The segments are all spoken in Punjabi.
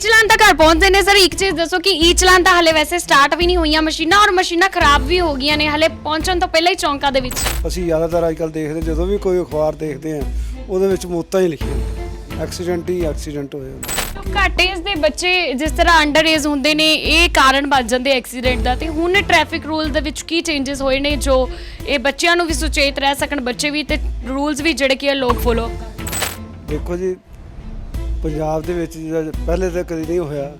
ਚਲਾਨ ਤਾਂ ਘਰ ਪਹੁੰਚਦੇ ਨੇ। ਸਰ ਇੱਕ ਚੀਜ਼ ਦੱਸੋ ਕਿ ਈ ਚਲਾਨ ਤਾਂ ਹਲੇ ਵੈਸੇ ਸਟਾਰਟ ਵੀ ਨਹੀਂ ਹੋਈਆਂ ਮਸ਼ੀਨਾਂ ਔਰ ਮਸ਼ੀਨਾਂ ਖਰਾਬ ਵੀ ਹੋ ਗਈਆਂ ਨੇ ਹਲੇ ਪਹੁੰਚਣ ਤੋਂ ਪਹਿਲਾਂ ਹੀ ਚੌਂਕਾਂ ਦੇ ਵਿੱਚ। ਅਸੀਂ ਜ਼ਿਆਦਾਤਰ ਅੱਜਕੱਲ ਦੇਖਦੇ ਜਦੋਂ ਵੀ ਕੋਈ ਅਖਬਾਰ ਦੇਖਦੇ ਆ ਉਹਦੇ ਵਿੱਚ ਮੌਤਾਂ ਹੀ ਲਿਖੀਆਂ ਹੁੰਦੀਆਂ ਐਕਸੀਡੈਂਟ ਹੀ ਐਕਸੀਡੈਂਟ ਹੋਏ ਹੁੰਦੇ ਘੱਟ ਏਜ ਦੇ ਬੱਚੇ ਜਿਸ ਤਰ੍ਹਾਂ ਅੰਡਰ ਏਜ ਹੁੰਦੇ ਨੇ ਇਹ ਕਾਰਨ ਬਣ ਜਾਂਦੇ ਐਕਸੀਡੈਂਟ ਦਾ। ਤੇ ਹੁਣ ਟ੍ਰੈਫਿਕ ਰੂਲ ਦੇ ਵਿੱਚ ਕੀ ਚੇਂਜਸ ਹੋਏ ਨੇ ਜੋ ਇਹ ਬੱਚਿਆਂ ਨੂੰ ਵੀ ਸੁਚੇਤ ਰਹਿ ਸਕਣ ਬੱਚੇ ਵੀ ਤੇ ਰੂਲਸ ਵੀ ਜਿਹੜੇ ਕਿ ਲੋਕ ਫੋਲੋ ਦੇਖੋ ਜੀ ਪੰਜਾਬ ਦੇ ਵਿੱਚ ਜਿਹੜਾ ਪਹਿਲੇ ਤਾਂ ਕਦੀ ਨਹੀਂ ਹੋਇਆ,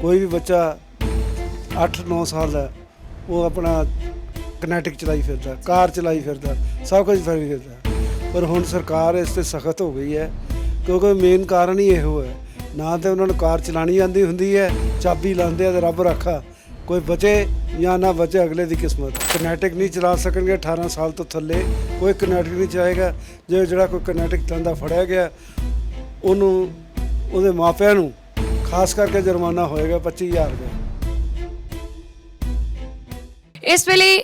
ਕੋਈ ਵੀ ਬੱਚਾ 8-9 ਸਾਲ ਦਾ, ਉਹ ਆਪਣਾ ਕਨੈਟਿਕ ਚਲਾਈ ਫਿਰਦਾ, ਕਾਰ ਚਲਾਈ ਫਿਰਦਾ, ਸਭ ਕੁਝ ਫਰੀ ਫਿਰਦਾ। ਪਰ ਹੁਣ ਸਰਕਾਰ ਇਸ ਤੇ ਸਖਤ ਹੋ ਗਈ ਹੈ, ਕਿਉਂਕਿ ਮੇਨ ਕਾਰਨ ਹੀ ਇਹੋ ਹੈ। ਨਾ ਤੇ ਉਹਨਾਂ ਨੂੰ ਕਾਰ ਚਲਾਣੀ ਆਂਦੀ ਹੁੰਦੀ ਹੈ, ਚਾਬੀ ਲਾਉਂਦੇ ਆ ਤੇ ਰੱਬ ਰੱਖਾ, ਕੋਈ ਬਚੇ ਜਾਂ ਨਾ ਬਚੇ ਅਗਲੇ ਦੀ ਕਿਸਮਤ। ਕਨੈਟਿਕ ਨਹੀਂ ਚਲਾ ਸਕਣਗੇ 18 ਸਾਲ ਤੋਂ ਥੱਲੇ, ਕੋਈ ਕਨੈਟਿਕ ਨਹੀਂ ਚਾਹੇਗਾ। ਜੇ ਜਿਹੜਾ ਕੋਈ ਕਨੈਟਿਕ ਚਲਾਉਂਦਾ ਫੜਿਆ ਗਿਆ, ਉਹਨੂੰ ਉਹਦੇ ਮਾਪਿਆਂ ਨੂੰ ਖਾਸ ਕਰਕੇ ਜੁਰਮਾਨਾ ਹੋਏਗਾ 25000 ਰੁਪਏ। ਇਸ ਵੇਲੇ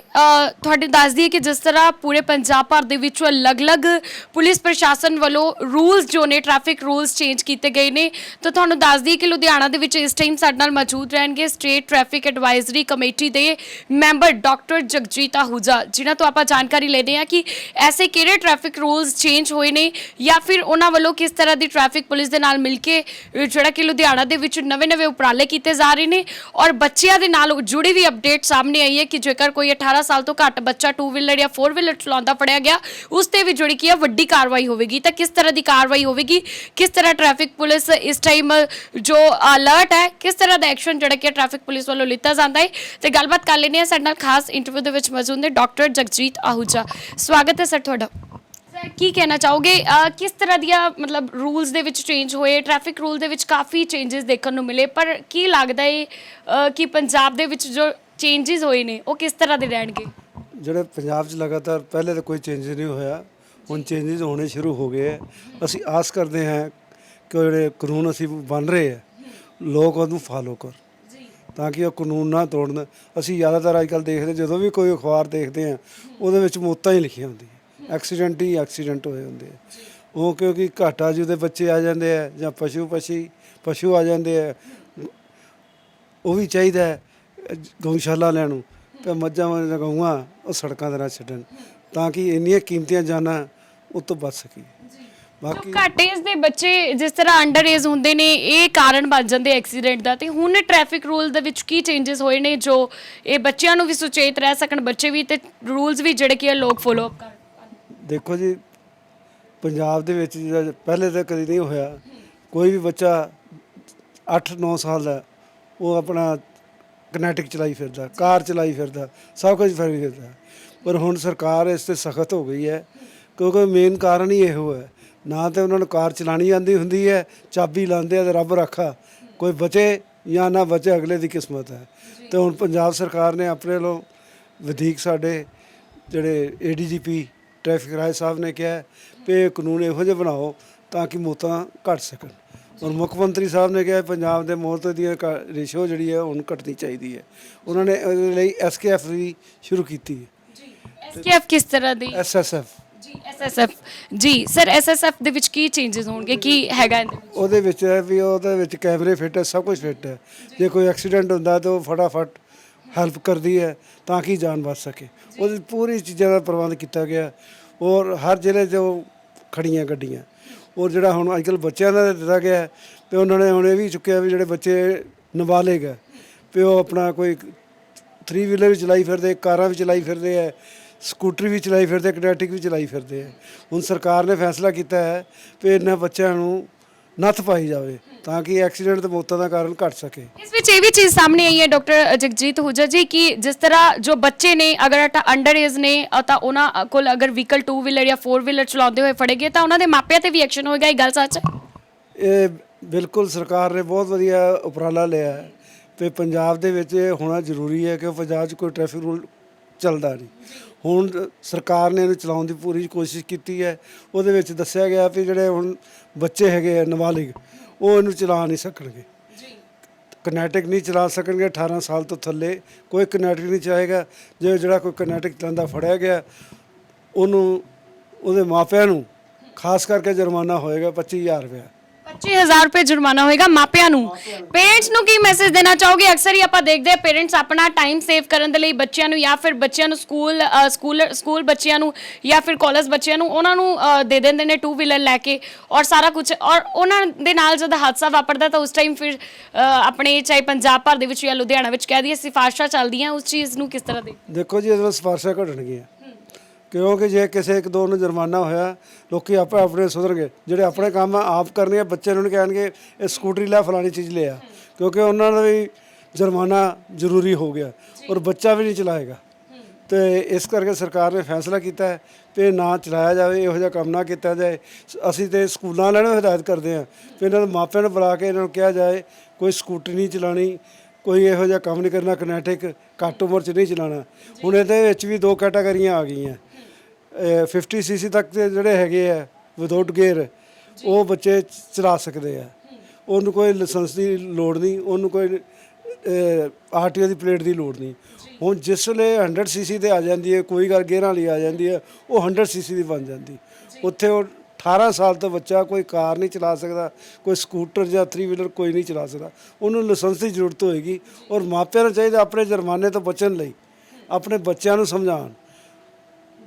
ਤੁਹਾਡੇ ਦੱਸ ਦਈਏ ਕਿ ਜਿਸ ਤਰ੍ਹਾਂ ਪੂਰੇ ਪੰਜਾਬ ਭਰ ਦੇ ਵਿੱਚ ਅਲੱਗ-ਅਲੱਗ ਪੁਲਿਸ ਪ੍ਰਸ਼ਾਸਨ ਵੱਲੋਂ ਰੂਲਸ ਜੋ ਨੇ ਟ੍ਰੈਫਿਕ ਰੂਲਸ ਚੇਂਜ ਕੀਤੇ ਗਏ ਨੇ, ਤਾਂ ਤੁਹਾਨੂੰ ਦੱਸ ਦਈਏ ਕਿ ਲੁਧਿਆਣਾ ਦੇ ਵਿੱਚ ਇਸ ਟਾਈਮ ਸਾਡੇ ਨਾਲ ਮੌਜੂਦ ਰਹਿਣਗੇ ਸਟੇਟ ਟ੍ਰੈਫਿਕ ਐਡਵਾਈਜ਼ਰੀ ਕਮੇਟੀ ਦੇ ਮੈਂਬਰ ਡਾਕਟਰ ਜਗਜੀਤ ਆਹੂਜਾ, ਜਿਨ੍ਹਾਂ ਤੋਂ ਆਪਾਂ ਜਾਣਕਾਰੀ ਲੈਦੇ ਹਾਂ ਕਿ ਐਸੇ ਕਿਹੜੇ ਟ੍ਰੈਫਿਕ ਰੂਲਸ ਚੇਂਜ ਹੋਏ ਨੇ ਜਾਂ ਫਿਰ ਉਹਨਾਂ ਵੱਲੋਂ ਕਿਸ ਤਰ੍ਹਾਂ ਦੀ ਟ੍ਰੈਫਿਕ ਪੁਲਿਸ ਦੇ ਨਾਲ ਮਿਲ ਕੇ ਜਿਹੜਾ ਕਿ ਲੁਧਿਆਣਾ ਦੇ ਵਿੱਚ ਨਵੇਂ-ਨਵੇਂ ਉਪਰਾਲੇ ਕੀਤੇ ਜਾ ਰਹੇ ਨੇ ਔਰ ਬੱਚਿਆਂ ਦੇ ਨਾਲ ਜੁੜੀ ਵੀ ਅਪਡੇਟ ਸਾਹਮਣੇ ਆਈ ਹੈ ਕਿ ਜੇਕਰ ਕੋਈ 18 ਸਾਲ ਤੋਂ ਘੱਟ ਬੱਚਾ 2 ਵੀਲਰ ਜਾਂ 4 ਵੀਲਰ ਚਲਾਉਂਦਾ ਫੜਿਆ ਗਿਆ, ਉਸ ਤੇ ਵੀ ਜਿਹੜੀ ਕੀ ਹੈ ਵੱਡੀ ਕਾਰਵਾਈ ਹੋਵੇਗੀ। ਤਾਂ ਕਿਸ ਤਰ੍ਹਾਂ ਦੀ ਕਾਰਵਾਈ ਹੋਵੇਗੀ? ਕਿਸ ਤਰ੍ਹਾਂ ਟ੍ਰੈਫਿਕ ਪੁਲਿਸ ਇਸ ਟਾਈਮ ਜੋ ਅਲਰਟ ਹੈ, ਕਿਸ ਤਰ੍ਹਾਂ ਦਾ ਐਕਸ਼ਨ ਜਿਹੜਾ ਕਿ ਟ੍ਰੈਫਿਕ ਪੁਲਿਸ ਵੱਲੋਂ ਲਿੱਤਾ ਜਾਂਦਾ ਹੈ? ਤੇ ਗੱਲਬਾਤ ਕਰ ਲੈਂਦੇ ਹਾਂ ਸਾਡੇ ਨਾਲ ਖਾਸ ਇੰਟਰਵਿਊ ਦੇ ਵਿੱਚ ਮੌਜੂਦ ਨੇ ਡਾਕਟਰ ਜਗਜੀਤ ਆਹੂਜਾ। ਸਵਾਗਤ ਹੈ ਸਰ ਤੁਹਾਡਾ। ਸਰ, ਕੀ ਕਹਿਣਾ ਚਾਹੋਗੇ? ਕਿਸ ਤਰ੍ਹਾਂ ਦੀਆਂ ਮਤਲਬ ਰੂਲਸ ਦੇ ਵਿੱਚ ਚੇਂਜ ਹੋਏ? ਟ੍ਰੈਫਿਕ ਰੂਲ ਦੇ ਵਿੱਚ ਕਾਫੀ ਚੇਂਜਸ ਦੇਖਣ ਨੂੰ ਮਿਲੇ, ਪਰ ਕੀ ਲੱਗਦਾ ਹੈ ਕਿ ਪੰਜਾਬ ਦੇ ਵਿੱਚ ਜੋ ਚੇਂਜਸ ਹੋਏ ਨੇ ਉਹ ਕਿਸ ਤਰ੍ਹਾਂ ਦੇ ਰਹਿਣਗੇ? ਜਿਹੜੇ ਪੰਜਾਬ 'ਚ ਲਗਾਤਾਰ ਪਹਿਲੇ ਤਾਂ ਕੋਈ ਚੇਂਜ ਨਹੀਂ ਹੋਇਆ ਹੁਣ ਚੇਂਜਸ ਹੋਣੇ ਸ਼ੁਰੂ ਹੋ ਗਏ ਹੈ। ਅਸੀਂ ਆਸ ਕਰਦੇ ਹਾਂ ਕਿ ਜਿਹੜੇ ਕਾਨੂੰਨ ਅਸੀਂ ਬਣ ਰਹੇ ਹੈ ਲੋਕ ਉਹਨੂੰ ਫਾਲੋ ਕਰ ਤਾਂ ਕਿ ਉਹ ਕਾਨੂੰਨ ਨਾ ਤੋੜਨ। ਅਸੀਂ ਜ਼ਿਆਦਾਤਰ ਅੱਜਕੱਲ ਦੇਖਦੇ ਜਦੋਂ ਵੀ ਕੋਈ ਅਖਬਾਰ ਦੇਖਦੇ ਆ ਉਹਦੇ ਵਿੱਚ ਮੌਤਾਂ ਹੀ ਲਿਖੀਆਂ ਹੁੰਦੀਆਂ ਐਕਸੀਡੈਂਟ ਹੀ ਐਕਸੀਡੈਂਟ ਹੋਏ ਹੁੰਦੇ ਆ ਉਹ ਕਿਉਂਕਿ ਘਾਟਾ ਜਿਹਦੇ ਬੱਚੇ ਆ ਜਾਂਦੇ ਆ ਜਾਂ ਪਸ਼ੂ ਪਸ਼ੀ ਪਸ਼ੂ ਆ ਜਾਂਦੇ ਆ ਉਹ ਵੀ ਚਾਹੀਦਾ ਹੈ ਗਊਸ਼ਾਲਾ ਲੈਣ ਨੂੰ ਤੇ ਮੱਝਾਂ ਵਾਲੀਆਂ ਗਊਆਂ ਉਹ ਸੜਕਾਂ ਦੇ ਨਾਲ ਛੱਡਣ ਤਾਂ ਕਿ ਇੰਨੀਆਂ ਕੀਮਤੀਆਂ ਜਾਨਾਂ ਉਹ ਤੋਂ ਬਚ ਸਕੀ। ਬਾਕੀ ਘੱਟ ਏਜ ਦੇ ਬੱਚੇ ਜਿਸ ਤਰ੍ਹਾਂ ਅੰਡਰ ਏਜ ਹੁੰਦੇ ਨੇ ਇਹ ਕਾਰਨ ਬਣ ਜਾਂਦੇ ਐਕਸੀਡੈਂਟ ਦਾ। ਤੇ ਹੁਣ ਟ੍ਰੈਫਿਕ ਰੂਲ ਦੇ ਵਿੱਚ ਕੀ ਚੇਂਜਸ ਹੋਏ ਨੇ ਜੋ ਇਹ ਬੱਚਿਆਂ ਨੂੰ ਵੀ ਸੁਚੇਤ ਰਹਿ ਸਕਣ ਬੱਚੇ ਵੀ ਤੇ ਰੂਲਸ ਵੀ ਜਿਹੜੇ ਕਿ ਇਹ ਲੋਕ ਫੋਲੋ ਕਰਨ ਦੇਖੋ ਜੀ ਪੰਜਾਬ ਦੇ ਵਿੱਚ ਜਿਹੜਾ ਪਹਿਲੇ ਤਾਂ ਕਦੀ ਨਹੀਂ ਹੋਇਆ। ਕੋਈ ਵੀ ਬੱਚਾ 8-9 ਸਾਲ ਦਾ ਉਹ ਆਪਣਾ ਕਨੈਟਿਕ ਚਲਾਈ ਫਿਰਦਾ ਕਾਰ ਚਲਾਈ ਫਿਰਦਾ ਸਭ ਕੁਝ ਫਰੀ ਫਿਰਦਾ। ਪਰ ਹੁਣ ਸਰਕਾਰ ਇਸ ਤੇ ਸਖਤ ਹੋ ਗਈ ਹੈ ਕਿਉਂਕਿ ਮੇਨ ਕਾਰਨ ਹੀ ਇਹੋ ਹੈ। ਨਾ ਤੇ ਉਹਨਾਂ ਨੂੰ ਕਾਰ ਚਲਾਣੀ ਆਂਦੀ ਹੁੰਦੀ ਹੈ ਚਾਬੀ ਲਾਉਂਦੇ ਆ ਤੇ ਰੱਬ ਰੱਖਾ ਕੋਈ ਬਚੇ ਜਾਂ ਨਾ ਬਚੇ ਅਗਲੇ ਦੀ ਕਿਸਮਤ ਹੈ। ਤੇ ਹੁਣ ਪੰਜਾਬ ਸਰਕਾਰ ਨੇ ਆਪਣੇ ਵੱਲੋਂ ਵਧੀਕ ਸਾਡੇ ਜਿਹੜੇ ਏਡੀਜੀਪੀ ਟ੍ਰੈਫਿਕ ਰਾਏ ਸਾਹਿਬ ਨੇ ਕਿਹਾ ਇਹ ਕਾਨੂੰਨ ਇਹੋ ਜਿਹੇ ਬਣਾਓ ਤਾਂ ਕਿ ਮੌਤਾਂ ਘਟ ਸਕਣ। ਔਰ ਮੁੱਖ ਮੰਤਰੀ ਸਾਹਿਬ ਨੇ ਕਿਹਾ ਪੰਜਾਬ ਦੇ ਮੌਤ ਦੀਆਂ ਰੇਸ਼ੋ ਜਿਹੜੀ ਹੈ ਹੁਣ ਘਟਣੀ ਚਾਹੀਦੀ ਹੈ। ਉਹਨਾਂ ਨੇ ਉਹਦੇ ਲਈ ਐਸਕੇਐਫ ਵੀ ਸ਼ੁਰੂ ਕੀਤੀ ਹੈ। ਐਸਕੇਐਫ ਕਿਸ ਤਰ੍ਹਾਂ ਦੀ? ਐਸਐਸਐਫ ਜੀ ਐਸਐਸਐਫ ਜੀ ਸਰ ਐਸਐਸਐਫ ਦੇ ਵਿੱਚ ਕੀ ਚੇਂਜਸ ਹੋਣਗੇ? ਕੀ ਹੈਗਾ ਇਹਦੇ ਵਿੱਚ? ਉਹਦੇ ਵਿੱਚ ਹੈ ਵੀ ਉਹਦੇ ਵਿੱਚ ਕੈਮਰੇ ਫਿੱਟ ਹੈ ਸਭ ਕੁਝ ਫਿੱਟ ਹੈ। ਜੇ। ਕੋਈ ਐਕਸੀਡੈਂਟ ਹੁੰਦਾ ਤਾਂ ਉਹ ਫਟਾਫਟ ਹੈਲਪ ਕਰਦੀ ਹੈ ਤਾਂ ਕਿ ਜਾਨ ਬਚ ਸਕੇ। ਉਹਦੀ ਪੂਰੀ ਚੀਜ਼ਾਂ ਦਾ ਪ੍ਰਬੰਧ ਕੀਤਾ ਗਿਆ ਔਰ ਹਰ ਜ਼ਿਲ੍ਹੇ 'ਚ ਉਹ ਖੜੀਆਂ ਗੱਡੀਆਂ। ਔਰ ਜਿਹੜਾ ਹੁਣ ਅੱਜਕੱਲ ਬੱਚਿਆਂ ਦਾ ਦਿੱਤਾ ਗਿਆ ਹੈ, ਤੇ ਉਹਨਾਂ ਨੇ ਹੁਣ ਇਹ ਵੀ ਚੁੱਕਿਆ ਵੀ ਜਿਹੜੇ ਬੱਚੇ ਨਾਬਾਲਿਗ ਹੈ ਵੀ ਉਹ ਆਪਣਾ ਕੋਈ 3 ਵੀਲਰ ਵੀ ਚਲਾਈ ਫਿਰਦੇ ਕਾਰਾਂ ਵੀ ਚਲਾਈ ਫਿਰਦੇ ਹੈ ਸਕੂਟਰ ਵੀ ਚਲਾਈ ਫਿਰਦੇ ਕਨੈਟਿਕ ਵੀ ਚਲਾਈ ਫਿਰਦੇ ਹੈ। ਹੁਣ ਸਰਕਾਰ ਨੇ ਫੈਸਲਾ ਕੀਤਾ ਹੈ ਵੀ ਇਹਨਾਂ ਬੱਚਿਆਂ ਨੂੰ ਨੱਥ ਪਾਈ ਜਾਵੇ ਤਾਂ ਕਿ ਐਕਸੀਡੈਂਟ ਤੇ ਮੌਤਾਂ ਦਾ ਕਾਰਨ ਘਟ ਸਕੇ। ਇਸ ਵਿੱਚ ਇਹ ਵੀ ਚੀਜ਼ ਸਾਹਮਣੇ ਆਈ ਹੈ ਡਾਕਟਰ ਜਗਜੀਤ ਹੁਜਾ ਜੀ ਕਿ ਜਿਸ ਤਰ੍ਹਾਂ ਜੋ ਬੱਚੇ ਨੇ ਅਗਰ ਅੰਡਰ ਏਜ ਨੇ ਅ, ਤਾਂ ਉਹਨਾਂ ਕੋਲ ਅਗਰ ਵਹੀਕਲ 2 ਵੀਲਰ ਜਾਂ 4 ਵੀਲਰ ਚਲਾਉਂਦੇ ਹੋਏ ਫੜੇਗੇ ਤਾਂ ਉਹਨਾਂ ਦੇ ਮਾਪਿਆਂ ਤੇ ਵੀ ਐਕਸ਼ਨ ਹੋਏਗਾ ਇਹ ਗੱਲ ਸੱਚ ਹੈ? ਇਹ ਬਿਲਕੁਲ ਸਰਕਾਰ ਨੇ ਬਹੁਤ ਵਧੀਆ ਉਪਰਾਲਾ ਲਿਆ ਹੈ ਤੇ ਪੰਜਾਬ ਦੇ ਵਿੱਚ ਇਹ ਹੋਣਾ ਜ਼ਰੂਰੀ ਹੈ ਕਿ ਪੰਜਾਬ 'ਚ ਕੋਈ ਟ੍ਰੈਫਿਕ ਰੂਲ ਚੱਲਦਾ ਨਹੀਂ। ਹੁਣ ਸਰਕਾਰ ਨੇ ਇਹਨੂੰ ਚਲਾਉਣ ਦੀ ਪੂਰੀ ਕੋਸ਼ਿਸ਼ ਕੀਤੀ ਹੈ। ਉਹਦੇ ਵਿੱਚ ਦੱਸਿਆ ਗਿਆ ਵੀ ਜਿਹੜੇ ਹੁਣ ਬੱਚੇ ਹੈਗੇ ਆ ਨਾਬਾਲਿਗ ਉਹ ਇਹਨੂੰ ਚਲਾ ਨਹੀਂ ਸਕਣਗੇ। ਕਨੈਟਿਕ ਨਹੀਂ ਚਲਾ ਸਕਣਗੇ 18 ਸਾਲ ਤੋਂ ਥੱਲੇ ਕੋਈ ਕਨੈਟਿਕ ਨਹੀਂ ਚਾਹੇਗਾ। ਜੇ ਜਿਹੜਾ ਕੋਈ ਕਨੈਟਿਕ ਚਲਾਉਂਦਾ ਫੜਿਆ ਗਿਆ ਉਹਨੂੰ ਉਹਦੇ ਮਾਪਿਆਂ ਨੂੰ ਖਾਸ ਕਰਕੇ ਜੁਰਮਾਨਾ ਹੋਏਗਾ 25000 ਰੁਪਏ 25000 ਰੁਪਏ ਜੁਰਮਾਨਾ ਹੋਏਗਾ ਮਾਪਿਆਂ ਨੂੰ। ਪੇਰੈਂਟਸ ਨੂੰ ਕੀ ਮੈਸੇਜ ਦੇਣਾ ਚਾਹੋਗੇ? ਅਕਸਰ ਹੀ ਆਪਾਂ ਦੇਖਦੇ ਆ ਪੇਰੈਂਟਸ ਆਪਣਾ ਟਾਈਮ ਸੇਵ ਕਰਨ ਦੇ ਲਈ ਬੱਚਿਆਂ ਨੂੰ ਜਾਂ ਫਿਰ ਬੱਚਿਆਂ ਨੂੰ ਸਕੂਲ ਸਕੂਲ ਸਕੂਲ ਬੱਚਿਆਂ ਨੂੰ ਜਾਂ ਫਿਰ ਕਾਲਜ ਬੱਚਿਆਂ ਨੂੰ ਉਹਨਾਂ ਨੂੰ ਅ, ਦੇ ਦਿੰਦੇ ਨੇ ਟੂ ਵੀਲਰ ਲੈ ਕੇ ਔਰ ਸਾਰਾ ਕੁਝ ਔਰ ਉਹਨਾਂ ਦੇ ਨਾਲ ਜਦ ਹਾਦਸਾ ਵਾਪਰਦਾ ਤਾਂ ਉਸ ਟਾਈਮ ਫਿਰ ਅ, ਆਪਣੇ ਚਾਹੇ ਪੰਜਾਬ ਭਰ ਦੇ ਵਿੱਚ ਜਾਂ ਲੁਧਿਆਣਾ ਵਿੱਚ ਕਹਿ ਦਈਏ ਸਿਫਾਰਸ਼ਾਂ ਚੱਲਦੀਆਂ ਉਸ ਚੀਜ਼ ਨੂੰ ਕਿਸ ਤਰ੍ਹਾਂ ਦੇ ਦੇਖੋ ਜੀ ਇਹਦੇ ਵਿੱਚ ਸਿਫਾਰਸ਼ਾਂ ਘਟਣਗੀਆਂ। ਕਿਉਂਕਿ ਜੇ ਕਿਸੇ ਇੱਕ ਦੋ ਨੂੰ ਜੁਰਮਾਨਾ ਹੋਇਆ ਲੋਕੀ ਆਪੇ ਆਪਣੇ ਸੁਧਰਨਗੇ। ਜਿਹੜੇ ਆਪਣੇ ਕੰਮ ਆ, ਆਪ ਕਰਨਗੇ ਬੱਚੇ ਨੂੰ ਕਹਿਣਗੇ ਇਹ ਸਕੂਟਰੀ ਲੈ ਫਲਾਣੀ ਚੀਜ਼ ਲਿਆ ਕਿਉਂਕਿ ਉਹਨਾਂ ਦਾ ਵੀ ਜੁਰਮਾਨਾ ਜ਼ਰੂਰੀ ਹੋ ਗਿਆ ਔਰ ਬੱਚਾ ਵੀ ਨਹੀਂ ਚਲਾਏਗਾ। ਤੇ ਇਸ ਕਰਕੇ ਸਰਕਾਰ ਨੇ ਫੈਸਲਾ ਕੀਤਾ ਹੈ ਕਿ ਨਾ ਚਲਾਇਆ ਜਾਵੇ ਇਹੋ ਜਿਹਾ ਕੰਮ ਨਾ ਕੀਤਾ ਜਾਏ। ਅਸੀਂ ਤੇ ਸਕੂਲਾਂ ਵਾਲਿਆਂ ਨੂੰ ਹਦਾਇਤ ਕਰਦੇ ਹਾਂ ਕਿ ਇਹਨਾਂ ਦੇ ਮਾਪਿਆਂ ਨੂੰ ਬੁਲਾ ਕੇ ਇਹਨਾਂ ਨੂੰ ਕਿਹਾ ਜਾਏ ਕੋਈ ਸਕੂਟਰੀ ਨਹੀਂ ਚਲਾਣੀ ਕੋਈ ਇਹੋ ਜਿਹਾ ਕੰਮ ਨਹੀਂ ਕਰਨਾ ਕਨੈਟਿਕ ਘੱਟ ਉਮਰ 'ਚ ਨਹੀਂ ਚਲਾਉਣਾ ਹੁਣ ਇਹਦੇ ਵਿੱਚ ਵੀ ਦੋ ਕੈਟਾਗਰੀਆਂ ਆ ਗਈਆਂ। 50 ਸੀਸੀ ਤੱਕ ਦੇ ਜਿਹੜੇ ਹੈਗੇ ਆ ਵਿਦਆਊਟ ਗੇਅਰ ਉਹ ਬੱਚੇ ਚਲਾ ਸਕਦੇ ਆ। ਉਹਨੂੰ ਕੋਈ ਲਾਇਸੈਂਸ ਦੀ ਲੋੜ ਨਹੀਂ ਉਹਨੂੰ ਕੋਈ ਆਰਟੀਓ ਦੀ ਪਲੇਟ ਦੀ ਲੋੜ ਨਹੀਂ। ਹੁਣ ਜਿਸ ਵੇਲੇ 100 ਸੀਸੀ ਤੇ ਆ ਜਾਂਦੀ ਹੈ ਕੋਈ ਗੱਲ ਗੇਅਰਾਂ ਵਾਲੀ ਆ ਜਾਂਦੀ ਹੈ ਉਹ 100 ਸੀਸੀ ਦੀ ਬਣ ਜਾਂਦੀ। ਉੱਥੇ ਉਹ 18 ਸਾਲ ਤੋਂ ਬੱਚਾ ਕੋਈ ਕਾਰ ਨਹੀਂ ਚਲਾ ਸਕਦਾ ਕੋਈ ਸਕੂਟਰ ਜਾਂ 3 ਵੀਲਰ ਕੋਈ ਨਹੀਂ ਚਲਾ ਸਕਦਾ। ਉਹਨੂੰ ਲਾਇਸੈਂਸ ਦੀ ਜ਼ਰੂਰਤ ਹੋਏਗੀ ਔਰ ਮਾਪਿਆਂ ਨੂੰ ਚਾਹੀਦਾ ਆਪਣੇ ਜੁਰਮਾਨੇ ਤੋਂ ਬਚਣ ਲਈ ਆਪਣੇ ਬੱਚਿਆਂ ਨੂੰ ਸਮਝਾਉਣ।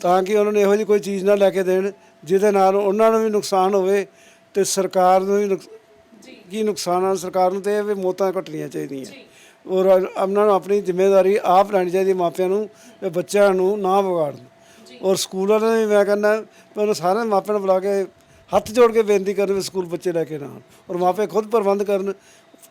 ਤਾਂ ਕਿ ਉਹਨਾਂ ਨੂੰ ਇਹੋ ਜਿਹੀ ਕੋਈ ਚੀਜ਼ ਨਾ ਲੈ ਕੇ ਦੇਣ ਜਿਹਦੇ ਨਾਲ ਉਹਨਾਂ ਨੂੰ ਵੀ ਨੁਕਸਾਨ ਹੋਵੇ ਤੇ ਸਰਕਾਰ ਨੂੰ ਵੀ ਨੁਕਸ- ਕੀ ਨੁਕਸਾਨ ਆ? ਸਰਕਾਰ ਨੂੰ ਤੇ ਇਹ ਵੀ ਮੌਤਾਂ ਘਟਣੀਆਂ ਚਾਹੀਦੀਆਂ। ਔਰ ਉਹਨਾਂ ਨੂੰ ਆਪਣੀ ਜ਼ਿੰਮੇਵਾਰੀ ਆਪ ਲੈਣੀ ਚਾਹੀਦੀ ਮਾਪਿਆਂ ਨੂੰ ਤੇ ਬੱਚਿਆਂ ਨੂੰ ਨਾ ਵਿਗਾੜਨ। ਔਰ ਸਕੂਲ ਵਾਲਿਆਂ ਨੂੰ ਵੀ ਮੈਂ ਕਹਿੰਦਾ ਉਹਨਾਂ ਸਾਰੇ ਮਾਪਿਆਂ ਨੂੰ ਬੁਲਾ ਕੇ ਹੱਥ ਜੋੜ ਕੇ ਬੇਨਤੀ ਕਰਨ ਵੀ ਸਕੂਲ ਬੱਚੇ ਲੈ ਕੇ ਨਾ ਆਉਣ। ਔਰ ਮਾਪੇ ਖੁਦ ਪ੍ਰਬੰਧ ਕਰਨ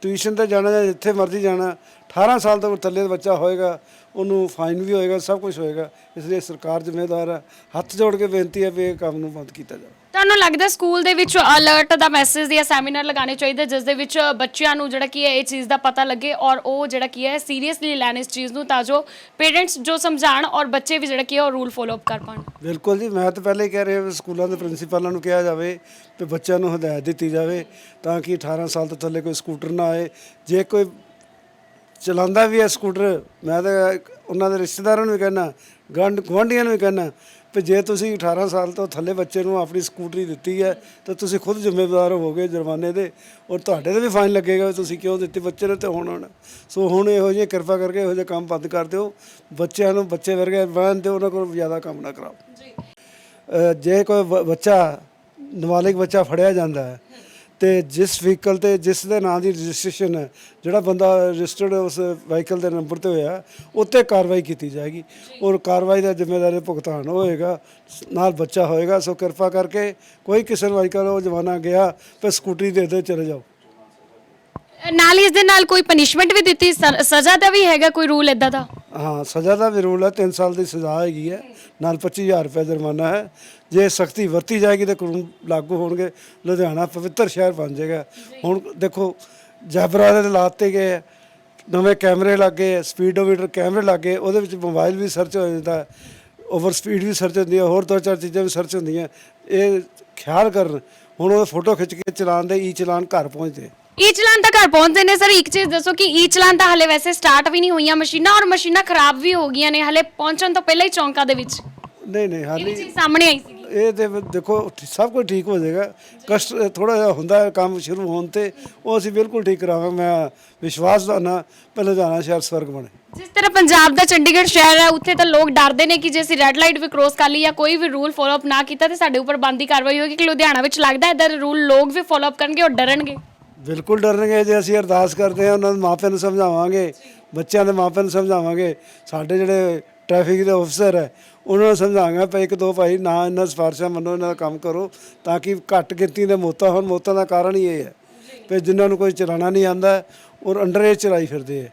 ਟਿਊਸ਼ਨ ਤੇ ਜਾਣਾ ਜਾਂ ਜਿੱਥੇ ਮਰਜ਼ੀ ਜਾਣਾ 18 ਸਾਲ ਤੋਂ ਥੱਲੇ ਦਾ ਬੱਚਾ ਹੋਏਗਾ ਉਹਨੂੰ ਫਾਈਨ ਵੀ ਹੋਏਗਾ ਸਭ ਕੁਝ ਹੋਏਗਾ। ਇਸ ਲਈ ਸਰਕਾਰ ਜ਼ਿੰਮੇਵਾਰ ਹੈ ਹੱਥ ਜੋੜ ਕੇ ਬੇਨਤੀ ਹੈ ਵੀ ਇਹ ਕੰਮ ਨੂੰ ਬੰਦ ਕੀਤਾ ਜਾਵੇ। ਤੁਹਾਨੂੰ ਲੱਗਦਾ ਸਕੂਲ ਦੇ ਵਿੱਚ ਅਲਰਟ ਦਾ ਮੈਸੇਜ ਜਾਂ ਸੈਮੀਨਾਰ ਲਗਾਉਣੇ ਚਾਹੀਦੇ ਜਿਸ ਦੇ ਵਿੱਚ ਬੱਚਿਆਂ ਨੂੰ ਜਿਹੜਾ ਕੀ ਹੈ ਇਹ ਚੀਜ਼ ਦਾ ਪਤਾ ਲੱਗੇ ਔਰ ਉਹ ਜਿਹੜਾ ਕੀ ਹੈ ਸੀਰੀਅਸਲੀ ਲੈਣ ਇਸ ਚੀਜ਼ ਨੂੰ ਤਾਂ ਜੋ ਪੇਰੈਂਟਸ ਜੋ ਸਮਝਾਣ ਔਰ ਬੱਚੇ ਵੀ ਜਿਹੜਾ ਕੀ ਹੈ ਉਹ ਰੂਲ ਫੋਲੋ ਅਪ ਕਰ ਪਾਣ ਬਿਲਕੁਲ ਜੀ ਮੈਂ ਤਾਂ ਪਹਿਲੇ ਹੀ ਕਹਿ ਰਿਹਾ ਵੀ ਸਕੂਲਾਂ ਦੇ ਪ੍ਰਿੰਸੀਪਲਾਂ ਨੂੰ ਕਿਹਾ ਜਾਵੇ ਕਿ ਬੱਚਿਆਂ ਨੂੰ ਹਦਾਇਤ ਦਿੱਤੀ ਜਾਵੇ ਤਾਂ ਕਿ 18 ਸਾਲ ਤੋਂ ਥੱਲੇ ਕੋਈ ਸਕੂਟਰ ਨਾ ਆਏ। ਜੇ ਕੋਈ ਚਲਾਉਂਦਾ ਵੀ ਹੈ ਸਕੂਟਰ ਮੈਂ ਤਾਂ ਉਹਨਾਂ ਦੇ ਰਿਸ਼ਤੇਦਾਰਾਂ ਨੂੰ ਵੀ ਕਹਿਣਾ ਗੰਢ ਗੁਆਂਢੀਆਂ ਨੂੰ ਵੀ ਕਹਿਣਾ ਕਿ ਜੇ ਤੁਸੀਂ 18 ਸਾਲ ਤੋਂ ਥੱਲੇ ਬੱਚੇ ਨੂੰ ਆਪਣੀ ਸਕੂਟਰੀ ਦਿੱਤੀ ਹੈ ਤਾਂ ਤੁਸੀਂ ਖੁਦ ਜ਼ਿੰਮੇਵਾਰ ਹੋਵੋਗੇ ਜੁਰਮਾਨੇ ਦੇ ਔਰ ਤੁਹਾਡੇ ਤੇ ਵੀ ਫਾਈਨ ਲੱਗੇਗਾ ਤੁਸੀਂ ਕਿਉਂ ਦਿੱਤੀ ਬੱਚੇ ਨੂੰ ਤੇ ਹੁਣ ਹੁਣ। ਸੋ ਹੁਣ ਇਹੋ ਜਿਹੇ ਕਿਰਪਾ ਕਰਕੇ ਇਹੋ ਜਿਹੇ ਕੰਮ ਬੰਦ ਕਰ ਦਿਓ ਬੱਚਿਆਂ ਨੂੰ ਬੱਚੇ ਵਰਗੇ ਬਣ ਦਿਓ ਉਹਨਾਂ ਕੋਲ ਜ਼ਿਆਦਾ ਕੰਮ ਨਾ ਕਰਾਓ। ਜੇ। ਕੋਈ ਬੱਚਾ ਨਾਬਾਲਿਗ ਬੱਚਾ ਫੜਿਆ ਜਾਂਦਾ ਹੈ ਤੇ ਜਿਸ ਵਹੀਕਲ ਤੇ ਜਿਸ ਦੇ ਨਾਂ ਦੀ ਰਜਿਸਟ੍ਰੇਸ਼ਨ ਹੈ ਜਿਹੜਾ ਬੰਦਾ ਰਜਿਸਟਰਡ ਉਸ ਵਹੀਕਲ ਦੇ ਨੰਬਰ ਤੇ ਹੋਇਆ ਉੱਤੇ ਕਾਰਵਾਈ ਕੀਤੀ ਜਾਏਗੀ। ਔਰ ਕਾਰਵਾਈ ਦਾ ਜ਼ਿੰਮੇਵਾਰੀ ਭੁਗਤਾਨ ਹੋਏਗਾ ਨਾਲ ਬੱਚਾ ਹੋਏਗਾ ਸੋ ਕਿਰਪਾ ਕਰਕੇ ਕੋਈ ਕਿਸੇ ਨੂੰ ਅੱਜਕੱਲ੍ਹ ਉਹ ਜ਼ਮਾਨਾ ਗਿਆ ਤੇ ਸਕੂਟਰੀ ਦੇ ਦੇ ਚਲੇ ਜਾਓ। ਨਾਲ ਹੀ ਇਸ ਦੇ ਨਾਲ ਕੋਈ ਪਨਿਸ਼ਮੈਂਟ ਵੀ ਦਿੱਤੀ ਸਜ਼ਾ ਦਾ ਵੀ ਹੈਗਾ ਕੋਈ ਰੂਲ ਇਦਾਂ ਦਾ? ਹਾਂ ਸਜ਼ਾ ਦਾ ਵੀ ਰੂਲ ਹੈ 3 ਸਾਲ ਦੀ ਸਜ਼ਾ ਹੈਗੀ ਹੈ। ਨਾਲ 25000 ਰੁਪਏ ਜੁਰਮਾਨਾ ਹੈ। ਜੇ ਸਖਤੀ ਵਰਤੀ ਜਾਏਗੀ ਤਾਂ ਕਾਨੂੰਨ ਲਾਗੂ ਹੋਣਗੇ। ਲੁਧਿਆਣਾ ਪਵਿੱਤਰ ਸ਼ਹਿਰ ਬਣ ਜਾਏਗਾ। ਹੁਣ ਦੇਖੋ ਜੈਬਰਾ ਦੇ ਲਾਤੇ ਗਏ ਹੈ, ਨਵੇਂ ਕੈਮਰੇ ਲੱਗੇ ਸਪੀਡੋਮੀਟਰ ਕੈਮਰੇ ਲੱਗੇ ਉਹਦੇ ਵਿੱਚ ਮੋਬਾਈਲ ਵੀ ਸਰਚ ਹੋ ਜਾਂਦਾ ਓਵਰ ਸਪੀਡ ਵੀ ਸਰਚ ਹੁੰਦੀ ਹੈ ਹੋਰ ਦੋ ਚਾਰ ਚੀਜ਼ਾਂ ਵੀ ਸਰਚ ਹੁੰਦੀਆਂ। ਇਹ ਖਿਆਲ ਕਰਨ ਹੁਣ ਉਹ ਫੋਟੋ ਖਿੱਚ ਕੇ ਚਲਾਨ ਦੇ ਈ ਚਲਾਨ ਘਰ ਪਹੁੰਚਦੇ। ਈ ਚਲਾਨ ਤਾਂ ਘਰ ਪਹੁੰਚਦੇ ਨੇ ਸਰ ਇੱਕ ਚੀਜ਼ ਦੱਸੋ ਕਿ ਈ ਚਲਾਨ ਤਾਂ ਹਲੇ ਵੈਸੇ ਸਟਾਰਟ ਵੀ ਨਹੀਂ ਹੋਈਆਂ ਮਸ਼ੀਨਾਂ ਔਰ ਮਸ਼ੀਨਾਂ ਖਰਾਬ ਵੀ ਹੋ ਗਈਆਂ ਨੇ ਹਲੇ ਪਹੁੰਚਣ ਤੋਂ ਪਹਿਲਾਂ ਹੀ ਚੌਂਕਾਂ ਦੇ ਵਿੱਚ। ਨਹੀਂ ਨਹੀਂ ਇਹ ਹਾਲੀ ਚੀਜ਼ ਸਾਹਮਣੇ ਆਈ ਸੀ ਇਹ ਤੇ ਫਿਰ ਦੇਖੋ ਠ- ਸਭ ਕੁਝ ਠੀਕ ਹੋ ਜਾਏਗਾ। ਕਸ਼ਟ ਥੋੜਾ ਜਿਹਾ ਹੁੰਦਾ ਹੈ ਕੰਮ ਸ਼ੁਰੂ ਹੋਣ ਤੇ ਉਹ ਅਸੀਂ ਬਿਲਕੁਲ ਠੀਕ ਕਰਾਵਾਂਗੇ ਮੈਂ ਵਿਸ਼ਵਾਸ ਦਾਨਾ ਪਹਿਲੇ ਜਾਣਾ ਸ਼ਹਿਰ ਸਵਰਗ ਬਣੇ। ਜਿਸ ਤਰ੍ਹਾਂ ਪੰਜਾਬ ਦਾ ਚੰਡੀਗੜ੍ਹ ਸ਼ਹਿਰ ਹੈ ਉੱਥੇ ਤਾਂ ਲੋਕ ਡਰਦੇ ਨੇ ਕਿ ਜੇ ਅਸੀਂ ਰੈੱਡ ਲਾਈਟ ਵੀ ਕ੍ਰੋਸ ਕਰ ਲਈ ਜਾਂ ਕੋਈ ਵੀ ਰੂਲ ਫੋਲੋ ਅਪ ਨਾ ਕੀਤਾ ਤੇ ਸਾਡੇ ਉੱਪਰ ਬੰਦੀ ਕਾਰਵਾਈ ਹੋਏਗੀ ਕਿ ਲੁਧਿਆਣਾ ਵਿੱਚ ਲੱਗਦਾ ਇਦਾਂ ਦੇ ਰੂਲ ਲੋਕ ਵੀ ਫੋਲੋ ਅਪ ਕਰਨਗੇ ਔਰ ਡਰਨਗੇ। ਬਿਲਕੁਲ ਡਰਨਗੇ ਜੇ ਅਸੀਂ ਅਰਦਾਸ ਕਰਦੇ ਹਾਂ ਉਹਨਾਂ ਦੇ ਮਾਪਿਆਂ ਨੂੰ ਸਮਝਾਵਾਂਗੇ ਬੱਚਿਆਂ ਦੇ ਮਾਪਿਆਂ ਨੂੰ ਸਮਝਾਵਾਂਗੇ। ਸਾਡੇ ਜਿਹੜੇ ਟ੍ਰੈਫਿਕ ਦੇ ਅਫਸਰ ਹੈ ਉਹਨਾਂ ਨੂੰ ਸਮਝਾਵਾਂਗੇ ਭਾਈ ਇੱਕ ਦੋ ਭਾਈ ਨਾ ਇਹਨਾਂ ਸਿਫਾਰਸ਼ਾਂ ਮੰਨੋ ਇਹਨਾਂ ਦਾ ਕੰਮ ਕਰੋ ਤਾਂ ਕਿ ਘੱਟ ਗਿਣਤੀ ਦੇ ਮੌਤਾਂ ਹੋਣ ਮੌਤਾਂ ਦਾ ਕਾਰਨ ਹੀ ਇਹ ਹੈ ਕਿ ਜਿਨ੍ਹਾਂ ਨੂੰ ਕੋਈ ਚਲਾਉਣਾ ਨਹੀਂ ਆਂਦਾ ਔਰ ਅੰਡਰ ਏਜ ਚਲਾਈ ਫਿਰਦੇ ਹੈ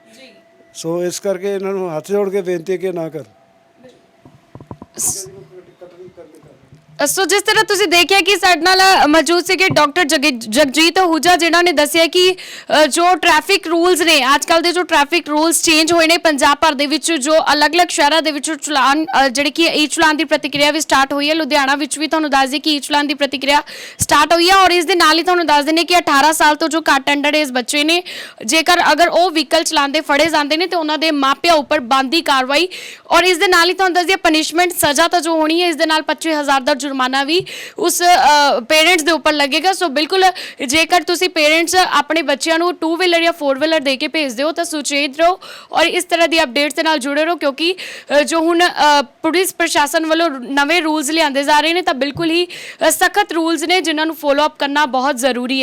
ਸੋ ਇਸ ਕਰਕੇ ਇਹਨਾਂ ਨੂੰ ਹੱਥ ਜੋੜ ਕੇ ਬੇਨਤੀ ਹੈ ਕਿ ਨਾ ਕਰ ਸੋ ਜਿਸ ਤਰ੍ਹਾਂ ਤੁਸੀਂ ਦੇਖਿਆ ਕਿ ਸਾਡੇ ਨਾਲ ਮੌਜੂਦ ਸੀਗੇ ਡਾਕਟਰ ਜਗਜੀਤ ਹੂਜਾ ਜਿਨ੍ਹਾਂ ਨੇ ਦੱਸਿਆ ਕਿ ਜੋ ਟ੍ਰੈਫਿਕ ਰੂਲਸ ਨੇ ਅੱਜ ਕੱਲ ਦੇ ਜੋ ਟ੍ਰੈਫਿਕ ਰੂਲਸ ਚੇਂਜ ਹੋਏ ਨੇ ਪੰਜਾਬ ਭਰ ਦੇ ਵਿੱਚ, ਜੋ ਅਲੱਗ-ਅਲੱਗ ਸ਼ਹਿਰਾਂ ਦੇ ਵਿੱਚ ਚਲਾਨ ਜਿਹੜੀ ਕਿ ਈ ਚਲਾਨ ਦੀ ਪ੍ਰਤੀਕਿਰਿਆ ਵੀ ਸਟਾਰਟ ਹੋਈ ਹੈ। ਲੁਧਿਆਣਾ ਵਿੱਚ ਵੀ ਤੁਹਾਨੂੰ ਦੱਸ ਦਈਏ ਕਿ ਈ ਚਲਾਨ ਦੀ ਪ੍ਰਤੀਕਿਰਿਆ ਸਟਾਰਟ ਹੋਈ ਹੈ ਔਰ ਇਸ ਦੇ ਨਾਲ ਹੀ ਤੁਹਾਨੂੰ ਦੱਸ ਦਿੰਦੇ ਕਿ 18 ਸਾਲ ਤੋਂ ਜੋ ਘੱਟ ਅੰਡਰ ਏਜ ਬੱਚੇ ਨੇ, ਜੇਕਰ ਅਗਰ ਉਹ ਵਹੀਕਲ ਚਲਾਉਂਦੇ ਫੜੇ ਜਾਂਦੇ ਨੇ, ਤੇ ਉਹਨਾਂ ਦੇ ਮਾਪਿਆਂ ਉੱਪਰ ਬੰਦੀ ਕਾਰਵਾਈ ਔਰ ਇਸ ਦੇ ਨਾਲ ਹੀ ਤੁਹਾਨੂੰ ਦੱਸ ਦਈਏ ਪਨਿਸ਼ਮੈਂਟ ਸਜ਼ਾ ਤਾਂ ਜੋ ਹੋਣੀ ਹੈ, ਇਸ ਦੇ ਨਾਲ 25000 ਦਾ ਜੁਰਮਾਨਾ ਵੀ ਉਸ ਪੇਰੈਂਟਸ ਦੇ ਉੱਪਰ ਲੱਗੇਗਾ। ਸੋ ਬਿਲਕੁਲ ਜੇਕਰ ਤੁਸੀਂ ਪੇਰੈਂਟਸ ਆਪਣੇ ਬੱਚਿਆਂ ਨੂੰ ਟੂ ਵੀਲਰ ਜਾਂ ਫੋਰ ਵੀਲਰ ਦੇ ਕੇ ਭੇਜਦੇ ਹੋ, ਤਾਂ ਸੁਚੇਤ ਰਹੋ ਔਰ ਇਸ ਤਰ੍ਹਾਂ ਦੀ ਅਪਡੇਟਸ ਦੇ ਨਾਲ ਜੁੜੇ ਰਹੋ ਕਿਉਂਕਿ ਜੋ ਹੁਣ ਪੁਲਿਸ ਪ੍ਰਸ਼ਾਸਨ ਵੱਲੋਂ ਨਵੇਂ ਰੂਲਸ ਲਿਆਂਦੇ ਜਾ ਰਹੇ ਨੇ, ਤਾਂ ਬਿਲਕੁਲ ਹੀ ਸਖਤ ਰੂਲਸ ਨੇ ਜਿਨ੍ਹਾਂ ਨੂੰ ਫੋਲੋ ਅਪ ਕਰਨਾ ਬਹੁਤ ਜ਼ਰੂਰੀ ਹੈ।